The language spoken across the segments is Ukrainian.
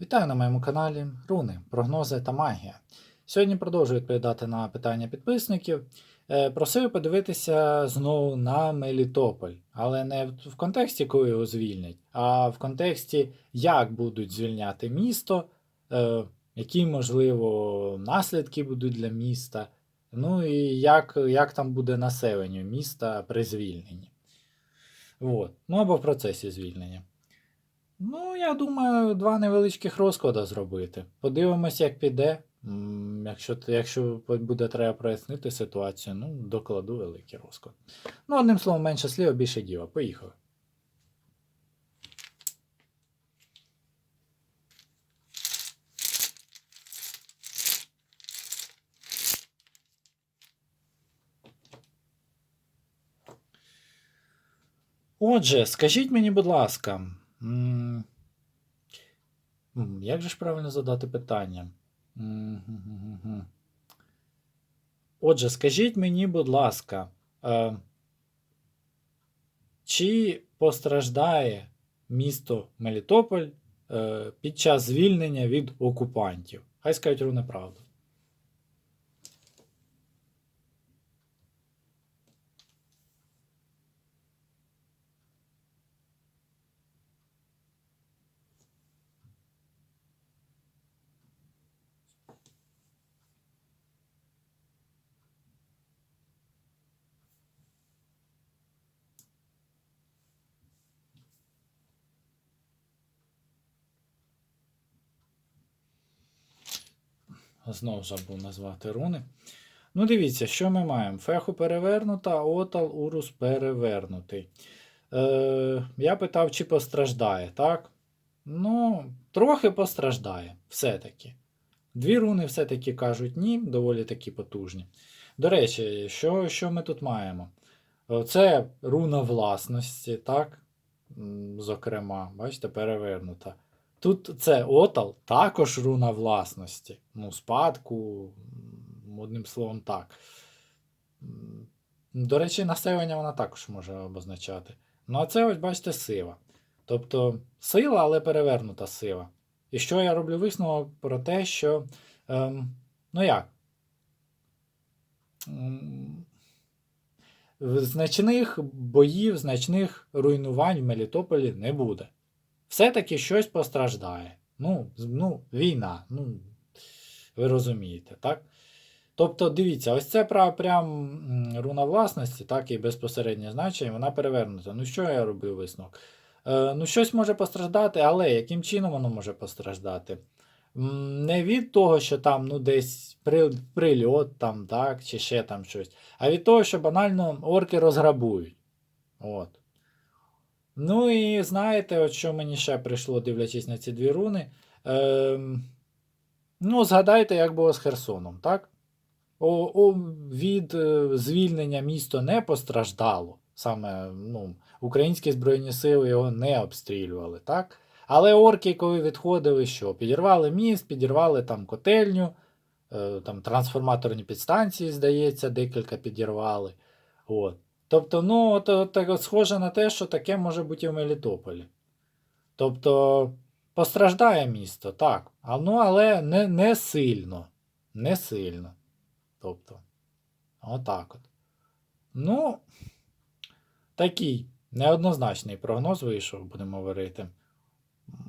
Вітаю на моєму каналі Руни, прогнози та магія. Сьогодні продовжую відповідати на питання підписників. Е, Просив подивитися знову на Мелітополь, але не в- контексті, коли його звільнять, а в контексті, як будуть звільняти місто, е, які, можливо, наслідки будуть для міста, ну і як, як там буде населення міста при звільненні. От. Ну або в процесі звільнення. Ну, я думаю, два невеличких розклади зробити. Подивимось, як піде. Якщо, якщо буде треба прояснити ситуацію, ну, докладу великий розклад. Ну, одним словом, менше слів, більше діла. Поїхали. Отже, скажіть мені, будь ласка, як же ж правильно задати питання? Отже, скажіть мені, будь ласка, е, чи постраждає місто Мелітополь е, під час звільнення від окупантів? Хай скажуть рівне правду. Знову забув назвати руни. Ну, дивіться, що ми маємо? Феху перевернута, отал, урус перевернутий. Е, я питав, чи постраждає, так? Ну, трохи постраждає, все-таки. Дві руни все-таки кажуть ні, доволі такі потужні. До речі, що, що ми тут маємо? Е, Це руна власності, так? Зокрема, бачите, перевернута. Тут це отал, також руна власності. Ну, спадку, одним словом, так. До речі, населення вона також може обозначати. Ну, а це, ось, бачите, сила. Тобто сила, але перевернута сила. І що я роблю висновок про те, що. Ем, ну як? Значних боїв, значних руйнувань в Мелітополі не буде. Все-таки щось постраждає. Ну, ну, війна. Ну, ви розумієте, так? Тобто, дивіться, ось це прям руна власності, так, і безпосереднє значення, вона перевернута. Ну, що я робив висновок? Е, ну, щось може постраждати, але яким чином воно може постраждати? Не від того, що там ну, десь при, прильот, там, так, чи ще там щось, а від того, що банально орки розграбують. От. Ну і знаєте, от що мені ще прийшло, дивлячись на ці дві руни. Ем, ну, згадайте, як було з Херсоном, так? О, о, від е, звільнення місто не постраждало. Саме ну, українські збройні сили його не обстрілювали, так? Але орки, коли відходили, що? Підірвали міст, підірвали там котельню, е, там трансформаторні підстанції, здається, декілька підірвали. От. Тобто, ну, от, так схоже на те, що таке може бути і в Мелітополі. Тобто, постраждає місто, так. А, ну, але не, не сильно. Не сильно. Тобто, отак от. Ну, такий неоднозначний прогноз вийшов, будемо говорити.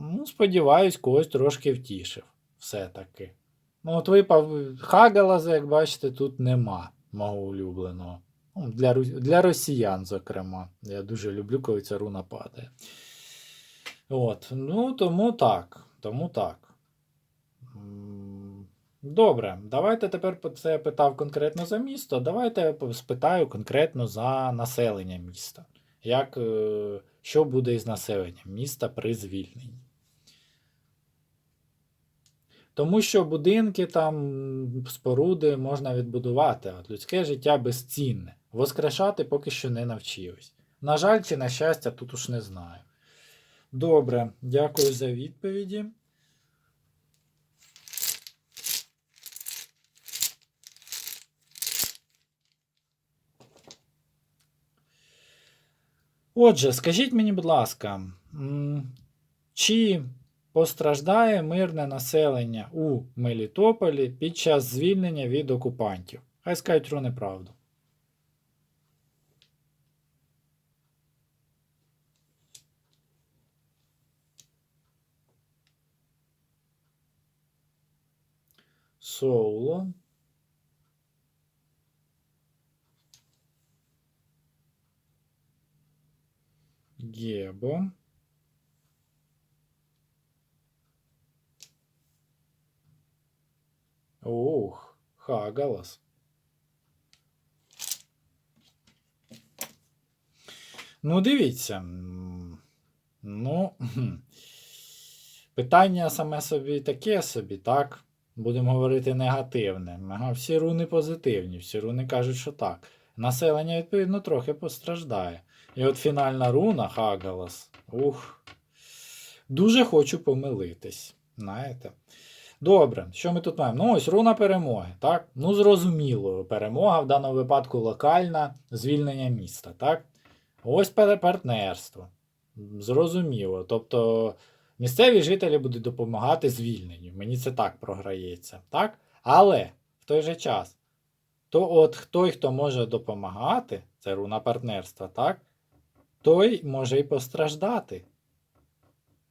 Ну, сподіваюсь, когось трошки втішив. Все-таки. Ну, от випав Хагалаза, як бачите, тут нема мого улюбленого. Для, для росіян, зокрема. Я дуже люблю, коли ця руна падає. От, ну, тому так. Тому так. Добре, давайте тепер це я питав конкретно за місто. Давайте я спитаю конкретно за населення міста. Як, е, що буде із населенням міста при звільненні? Тому що будинки там, споруди можна відбудувати, а людське життя безцінне. Воскрешати поки що не навчились. На жаль, чи на щастя, тут уж не знаю. Добре, дякую за відповіді. Отже, скажіть мені, будь ласка, чи постраждає мирне населення у Мелітополі під час звільнення від окупантів? Хай скажуть неправду. Соло. Гебо. Ух, Хагалас. Ну, дивіться. Ну, питання саме собі таке собі, так? Будемо говорити негативне. Ага, всі руни позитивні, всі руни кажуть, що так. Населення, відповідно, трохи постраждає. І от фінальна руна Хагалас. Ух. Дуже хочу помилитись. Знаєте? Добре, що ми тут маємо? Ну, ось руна перемоги, так? Ну, зрозуміло, перемога в даному випадку локальна, звільнення міста, так? Ось партнерство. Зрозуміло. Тобто місцеві жителі будуть допомагати звільненню. Мені це так програється, так? Але в той же час, то от той, хто може допомагати, це руна партнерства, так? Той може і постраждати.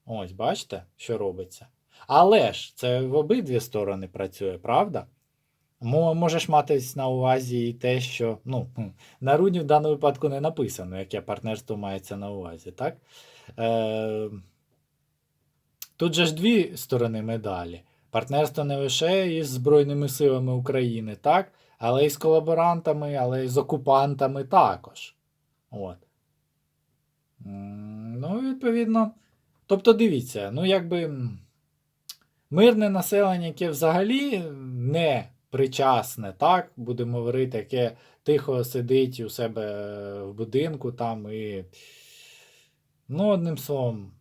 Ось, бачите, що робиться. Але ж це в обидві сторони працює, правда? Можеш мати на увазі і те, що ну, на руні в даному випадку не написано, яке партнерство мається на увазі, так? Е, тут же ж дві сторони медалі. Партнерство не лише із Збройними силами України, так? Але й з колаборантами, але й з окупантами також. От. Ну, відповідно. Тобто, дивіться, ну якби мирне населення, яке взагалі не причасне, так, будемо говорити, яке тихо сидить у себе в будинку там і. Ну, одним словом,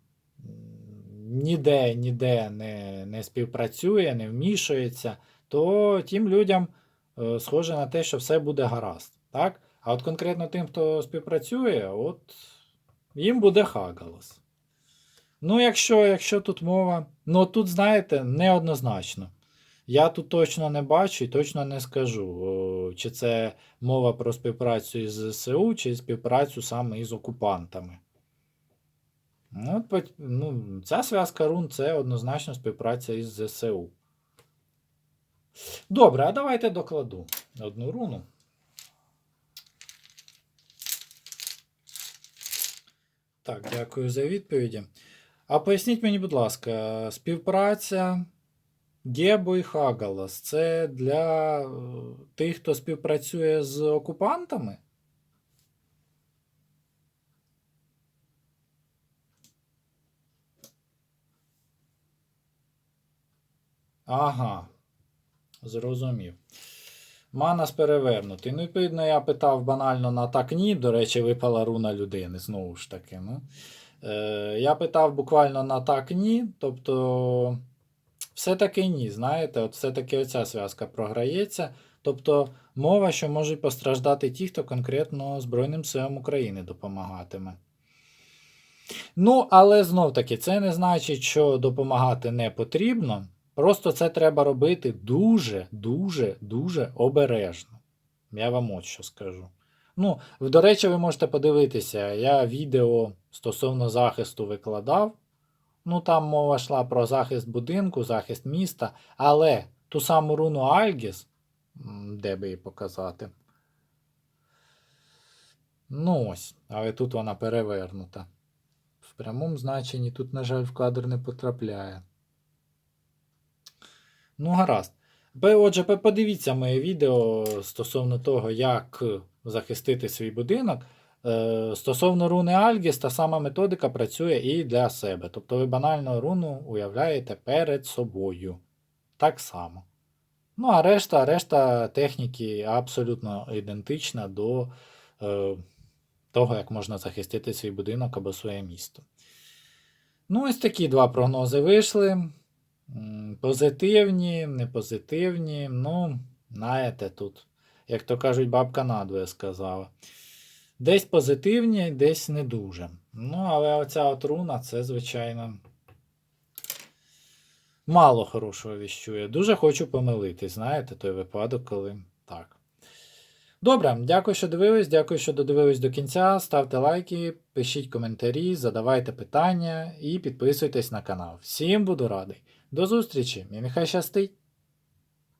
ніде, ніде не, не співпрацює, не вмішується, то тим людям е, схоже на те, що все буде гаразд. Так? А от конкретно тим, хто співпрацює, от їм буде хагалас. Ну, якщо, якщо тут мова. Ну, тут, знаєте, неоднозначно. Я тут точно не бачу і точно не скажу, чи це мова про співпрацю із ЗСУ, чи співпрацю саме із окупантами. Ну, ну, ця зв'язка рун це однозначно співпраця із ЗСУ. Добре, а давайте докладу одну руну. Так, дякую за відповіді. А поясніть мені, будь ласка, співпраця Гебо і Хагалас це для е, тих, хто співпрацює з окупантами? Ага, зрозумів. Манас перевернутий. Ну, відповідно, я питав банально на так ні. До речі, випала руна людини, знову ж таки. Ну. Е, я питав буквально на так ні. Тобто, все-таки ні, знаєте, от все-таки оця зв'язка програється. Тобто, мова, що можуть постраждати ті, хто конкретно Збройним силам України допомагатиме. Ну, але знов таки, це не значить, що допомагати не потрібно. Просто це треба робити дуже, дуже, дуже обережно. Я вам от що скажу. Ну, до речі, ви можете подивитися, я відео стосовно захисту викладав. Ну, там мова йшла про захист будинку, захист міста, але ту саму руну Альгіс, де би її показати. Ну ось, але тут вона перевернута. В прямому значенні тут, на жаль, в кадр не потрапляє. Ну, гаразд. Отже, подивіться моє відео стосовно того, як захистити свій будинок. Е, Стосовно руни Альгіс, та сама методика працює і для себе. Тобто ви банально руну уявляєте перед собою. Так само. Ну, а решта, решта техніки абсолютно ідентична до е, того, як можна захистити свій будинок або своє місто. Ну, ось такі два прогнози вийшли. Позитивні, не позитивні. Ну, знаєте, тут, як то кажуть, бабка надвоє сказала. Десь позитивні, десь не дуже. Ну, але оця от руна, це, звичайно, мало хорошого віщує. Дуже хочу помилитись, знаєте, той випадок, коли так. Добре, дякую, що дивились, дякую, що додивились до кінця. Ставте лайки, пишіть коментарі, задавайте питання і підписуйтесь на канал. Всім буду радий. До зустрічі і нехай щастить!